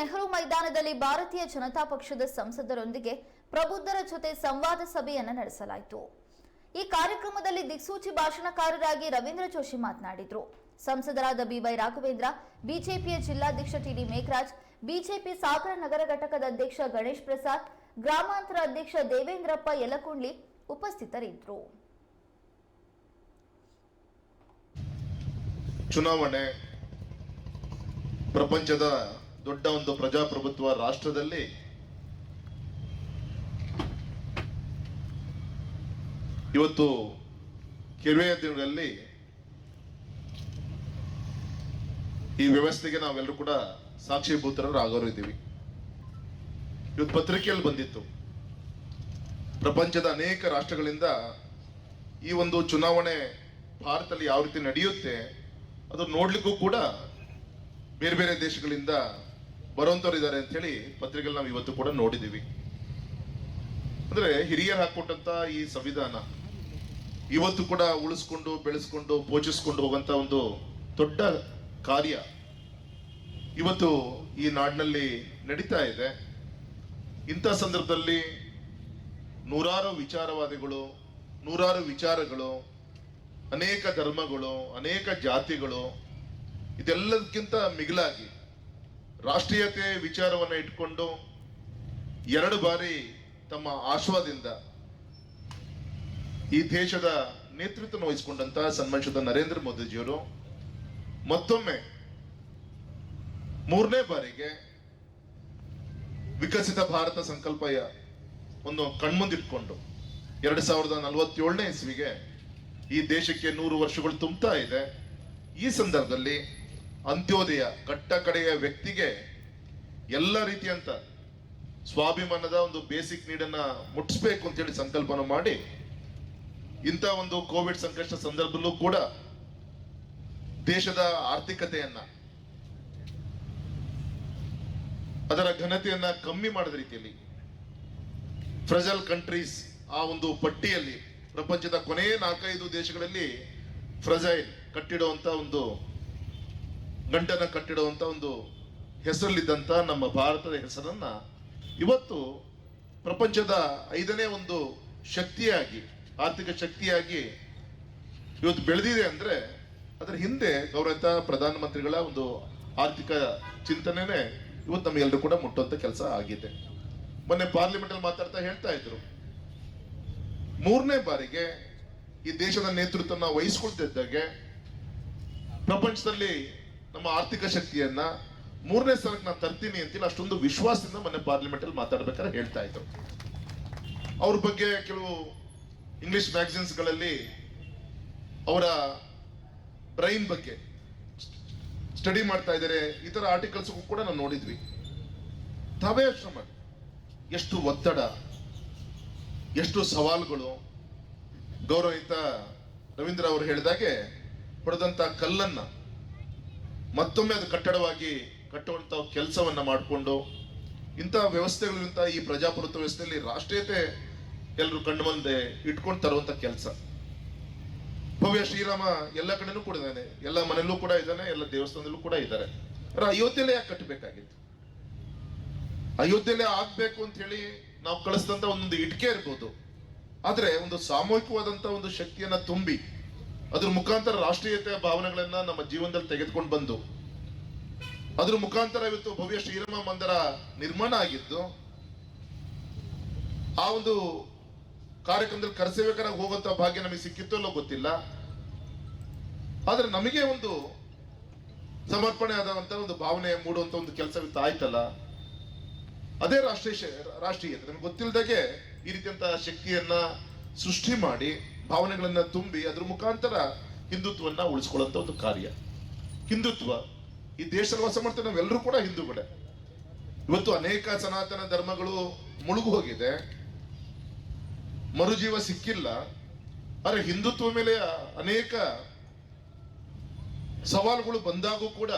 ನೆಹರು ಮೈದಾನದಲ್ಲಿ ಭಾರತೀಯ ಜನತಾ ಪಕ್ಷದ ಸಂಸದರೊಂದಿಗೆ ಪ್ರಬುದ್ಧರ ಜೊತೆ ಸಂವಾದ ಸಭೆಯನ್ನು ನಡೆಸಲಾಯಿತು. ಈ ಕಾರ್ಯಕ್ರಮದಲ್ಲಿ ದಿಕ್ಸೂಚಿ ಭಾಷಣಕಾರರಾಗಿ ರವೀಂದ್ರ ಜೋಶಿ ಮಾತನಾಡಿದರು. ಸಂಸದರಾದ ಬಿವೈ ರಾಘವೇಂದ್ರ, ಬಿಜೆಪಿಯ ಜಿಲ್ಲಾಧ್ಯಕ್ಷ T D Megharaj, BJP Sagar ನಗರ ಘಟಕದ ಅಧ್ಯಕ್ಷ ಗಣೇಶ್ ಪ್ರಸಾದ್, ಗ್ರಾಮಾಂತರ ಅಧ್ಯಕ್ಷ ದೇವೇಂದ್ರಪ್ಪ ಯಲಕುಂಡ್ಲಿ ಉಪಸ್ಥಿತರಿದ್ದರು. ಚುನಾವಣೆ ಪ್ರಪಂಚದ ದೊಡ್ಡ ಒಂದು ಪ್ರಜಾಪ್ರಭುತ್ವ ರಾಷ್ಟ್ರದಲ್ಲಿ ಇವತ್ತು ಕೆಲವೇ ದಿನಗಳಲ್ಲಿ ಈ ವ್ಯವಸ್ಥೆಗೆ ನಾವೆಲ್ಲರೂ ಕೂಡ ಸಾಕ್ಷೀಭೂತರಾಗೋರು ಇದ್ದೀವಿ ಇವತ್ತು ಪತ್ರಿಕೆಯಲ್ಲಿ ಬಂದಿತ್ತು. ಪ್ರಪಂಚದ ಅನೇಕ ರಾಷ್ಟ್ರಗಳಿಂದ ಈ ಒಂದು ಚುನಾವಣೆ ಭಾರತದಲ್ಲಿ ಯಾವ ರೀತಿ ನಡೆಯುತ್ತೆ ಅದು ನೋಡ್ಲಿಕ್ಕೂ ಕೂಡ ಬೇರೆ ಬೇರೆ ದೇಶಗಳಿಂದ ಬರುವಂತವ್ರು ಇದ್ದಾರೆ ಅಂತ ಹೇಳಿ ಪತ್ರಿಕೆಯಲ್ಲಿ ನಾವು ಇವತ್ತು ಕೂಡ ನೋಡಿದ್ದೀವಿ ಅಂದ್ರೆ ಹಿರಿಯರು ಹಾಕ್ಕೊಟ್ಟಂಥ ಈ ಸಂವಿಧಾನ ಇವತ್ತು ಕೂಡ ಉಳಿಸ್ಕೊಂಡು, ಬೆಳೆಸ್ಕೊಂಡು, ಪೋಷಿಸ್ಕೊಂಡು ಹೋಗುವಂಥ ಒಂದು ದೊಡ್ಡ ಕಾರ್ಯ ಇವತ್ತು ಈ ನಾಡಿನಲ್ಲಿ ನಡೀತಾ ಇದೆ. ಇಂಥ ಸಂದರ್ಭದಲ್ಲಿ ನೂರಾರು ವಿಚಾರವಾದಿಗಳು, ನೂರಾರು ವಿಚಾರಗಳು, ಅನೇಕ ಧರ್ಮಗಳು, ಅನೇಕ ಜಾತಿಗಳು ಇದೆಲ್ಲದಕ್ಕಿಂತ ಮಿಗಿಲಾಗಿ ರಾಷ್ಟ್ರೀಯತೆ ವಿಚಾರವನ್ನು ಇಟ್ಕೊಂಡು ಎರಡು ಬಾರಿ ತಮ್ಮ ಆಶ್ವಾದಿಂದ ಈ ದೇಶದ ನೇತೃತ್ವ ವಹಿಸಿಕೊಂಡಂತ ಸನ್ಮಾನಿಸಿದ ನರೇಂದ್ರ ಮೋದಿಜಿಯವರು ಮತ್ತೊಮ್ಮೆ ಮೂರನೇ ಬಾರಿಗೆ ವಿಕಸಿತ ಭಾರತ ಸಂಕಲ್ಪ ಒಂದು ಕಣ್ಮುಂದಿಟ್ಕೊಂಡು ಎರಡ್ ಸಾವಿರದ ನಲವತ್ತೇಳನೇ ಇಸ್ವಿಗೆ ಈ ದೇಶಕ್ಕೆ ನೂರು ವರ್ಷಗಳು ತುಂಬುತ್ತಾ ಇದೆ. ಈ ಸಂದರ್ಭದಲ್ಲಿ ಅಂತ್ಯೋದಯ ಕಟ್ಟ ಕಡೆಯ ವ್ಯಕ್ತಿಗೆ ಎಲ್ಲ ರೀತಿಯಂತ ಸ್ವಾಭಿಮಾನದ ಒಂದು ಬೇಸಿಕ್ ನೀಡನ್ನ ಮುಟ್ಟಿಸ್ಬೇಕು ಅಂತೇಳಿ ಸಂಕಲ್ಪನ ಮಾಡಿ ಇಂಥ ಒಂದು ಕೋವಿಡ್ ಸಂಕಷ್ಟ ಸಂದರ್ಭದಲ್ಲೂ ಕೂಡ ದೇಶದ ಆರ್ಥಿಕತೆಯನ್ನ ಅದರ ಘನತೆಯನ್ನ ಕಮ್ಮಿ ಮಾಡಿದ ರೀತಿಯಲ್ಲಿ ಫ್ರೆಜಲ್ ಕಂಟ್ರೀಸ್ ಆ ಒಂದು ಪಟ್ಟಿಯಲ್ಲಿ ಪ್ರಪಂಚದ ಕೊನೆಯ ನಾಲ್ಕೈದು ದೇಶಗಳಲ್ಲಿ ಫ್ರಜೈಲ್ ಕಟ್ಟಿಡುವಂತ ಒಂದು ಗಂಟನ್ನ ಕಟ್ಟಿಡುವಂತ ಒಂದು ಹೆಸರಲ್ಲಿದ್ದಂತ ನಮ್ಮ ಭಾರತದ ಹೆಸರನ್ನ ಇವತ್ತು ಪ್ರಪಂಚದ ಐದನೇ ಒಂದು ಶಕ್ತಿಯಾಗಿ, ಆರ್ಥಿಕ ಶಕ್ತಿಯಾಗಿ ಇವತ್ತು ಬೆಳೆದಿದೆ ಅಂದ್ರೆ ಅದರ ಹಿಂದೆ ಗೌರವಿತ ಪ್ರಧಾನಮಂತ್ರಿಗಳ ಒಂದು ಆರ್ಥಿಕ ಚಿಂತನೆನೇ ಇವತ್ತು ನಮಗೆಲ್ಲರೂ ಕೂಡ ಮುಟ್ಟುವಂಥ ಕೆಲಸ ಆಗಿದೆ. ಮೊನ್ನೆ ಪಾರ್ಲಿಮೆಂಟಲ್ಲಿ ಮಾತಾಡ್ತಾ ಹೇಳ್ತಾ ಇದ್ರು. ಮೂರನೇ ಬಾರಿಗೆ ಈ ದೇಶದ ನೇತೃತ್ವನ ವಹಿಸ್ಕೊಳ್ತಿದ್ದಾಗೆ ಪ್ರಪಂಚದಲ್ಲಿ ನಮ್ಮ ಆರ್ಥಿಕ ಶಕ್ತಿಯನ್ನ ಮೂರನೇ ಸ್ಥಾನಕ್ಕೆ ನಾನು ತರ್ತೀನಿ ಅಂತೇಳಿ ಅಷ್ಟೊಂದು ವಿಶ್ವಾಸದಿಂದ ಮೊನ್ನೆ ಪಾರ್ಲಿಮೆಂಟ್ ಅಲ್ಲಿ ಮಾತಾಡ್ಬೇಕಾದ್ರೆ ಹೇಳ್ತಾ ಇದ್ರು. ಅವ್ರ ಬಗ್ಗೆ ಕೆಲವು ಇಂಗ್ಲಿಷ್ ಮ್ಯಾಗಝಿನ್ಸ್ಗಳಲ್ಲಿ ಅವರ ಬ್ರೈನ್ ಬಗ್ಗೆ ಸ್ಟಡಿ ಮಾಡ್ತಾ ಇದ್ದಾರೆ. ಈ ಥರ ಆರ್ಟಿಕಲ್ಸ್ ಕೂಡ ನಾವು ನೋಡಿದ್ವಿ. ತಾವೇ ಶ್ರಮ ಎಷ್ಟು ಒತ್ತಡ, ಎಷ್ಟು ಸವಾಲುಗಳು. ಗೌರವಯುತ ರವೀಂದ್ರ ಅವರು ಹೇಳಿದಾಗೆ ಹೊಡೆದಂಥ ಕಲ್ಲನ್ನ ಮತ್ತೊಮ್ಮೆ ಅದು ಕಟ್ಟಡವಾಗಿ ಕಟ್ಟುವಂತ ಕೆಲಸವನ್ನ ಮಾಡಿಕೊಂಡು ಇಂಥ ವ್ಯವಸ್ಥೆಗಳಿಂದ ಈ ಪ್ರಜಾಪ್ರಭುತ್ವ ವ್ಯವಸ್ಥೆಯಲ್ಲಿ ರಾಷ್ಟ್ರೀಯತೆ ಎಲ್ಲರೂ ಕಂಡು ಮುಂದೆ ಇಟ್ಕೊಂಡು ತರುವಂತ ಕೆಲಸ. ಭವ್ಯ ಶ್ರೀರಾಮ ಎಲ್ಲ ಕಡೆನೂ ಕೂಡ ಇದ್ದಾನೆ. ಎಲ್ಲ ಮನೆಯಲ್ಲೂ ಕೂಡ ಇದ್ದಾನೆ, ಎಲ್ಲ ದೇವಸ್ಥಾನದಲ್ಲೂ ಕೂಡ ಇದ್ದಾರೆ. ಅಯೋಧ್ಯೆಯಲ್ಲೇ ಯಾಕೆ ಕಟ್ಟಬೇಕಾಗಿತ್ತು? ಅಯೋಧ್ಯೆಯಲ್ಲೇ ಆಗ್ಬೇಕು ಅಂತ ಹೇಳಿ ನಾವು ಕಳಿಸಿದಂತ ಒಂದೊಂದು ಇಟ್ಕೆ ಇರ್ಬೋದು. ಆದರೆ ಒಂದು ಸಾಮೂಹಿಕವಾದಂತ ಒಂದು ಶಕ್ತಿಯನ್ನ ತುಂಬಿ ಅದ್ರ ಮುಖಾಂತರ ರಾಷ್ಟ್ರೀಯತೆಯ ಭಾವನೆಗಳನ್ನ ನಮ್ಮ ಜೀವನದಲ್ಲಿ ತೆಗೆದುಕೊಂಡು ಬಂದು, ಅದ್ರ ಮುಖಾಂತರ ಇವತ್ತು ಭವ್ಯ ಶ್ರೀರಾಮ ಮಂದಿರ ನಿರ್ಮಾಣ ಆಗಿದ್ದು, ಆ ಒಂದು ಕಾರ್ಯಕ್ರಮದಲ್ಲಿ ಕರೆಸಬೇಕಾಗಿ ಹೋಗುವಂತ ಭಾಗ್ಯ ನಮಗೆ ಸಿಕ್ಕಿತ್ತು ಅಲ್ಲೋ ಗೊತ್ತಿಲ್ಲ. ಆದ್ರೆ ನಮಗೆ ಒಂದು ಸಮರ್ಪಣೆ ಆದಂತ ಒಂದು ಭಾವನೆ ಮೂಡುವಂತ ಒಂದು ಕೆಲಸ ಆಯ್ತಲ್ಲ. ಅದೇ ರಾಷ್ಟ್ರೀಯ ರಾಷ್ಟ್ರೀಯತೆ. ನಮ್ಗೆ ಗೊತ್ತಿಲ್ಲದಾಗೆ ಈ ರೀತಿಯಂತ ಶಕ್ತಿಯನ್ನ ಸೃಷ್ಟಿ ಮಾಡಿ ಭಾವನೆಗಳನ್ನ ತುಂಬಿ ಅದ್ರ ಮುಖಾಂತರ ಹಿಂದುತ್ವನ್ನ ಉಳಿಸ್ಕೊಳ್ಳುವಂತ ಒಂದು ಕಾರ್ಯ. ಹಿಂದುತ್ವ. ಈ ದೇಶದಲ್ಲಿ ವಾಸ ಮಾಡ್ತಾರೆ ನಾವೆಲ್ಲರೂ ಕೂಡ ಹಿಂದೂಗಳೇ ಇವತ್ತು ಅನೇಕ ಸನಾತನ ಧರ್ಮಗಳು ಮುಳುಗು ಹೋಗಿದೆ. ಮರುಜೀವ ಸಿಕ್ಕಿಲ್ಲ. ಆದ್ರೆ ಹಿಂದುತ್ವ ಮೇಲೆ ಅನೇಕ ಸವಾಲುಗಳು ಬಂದಾಗೂ ಕೂಡ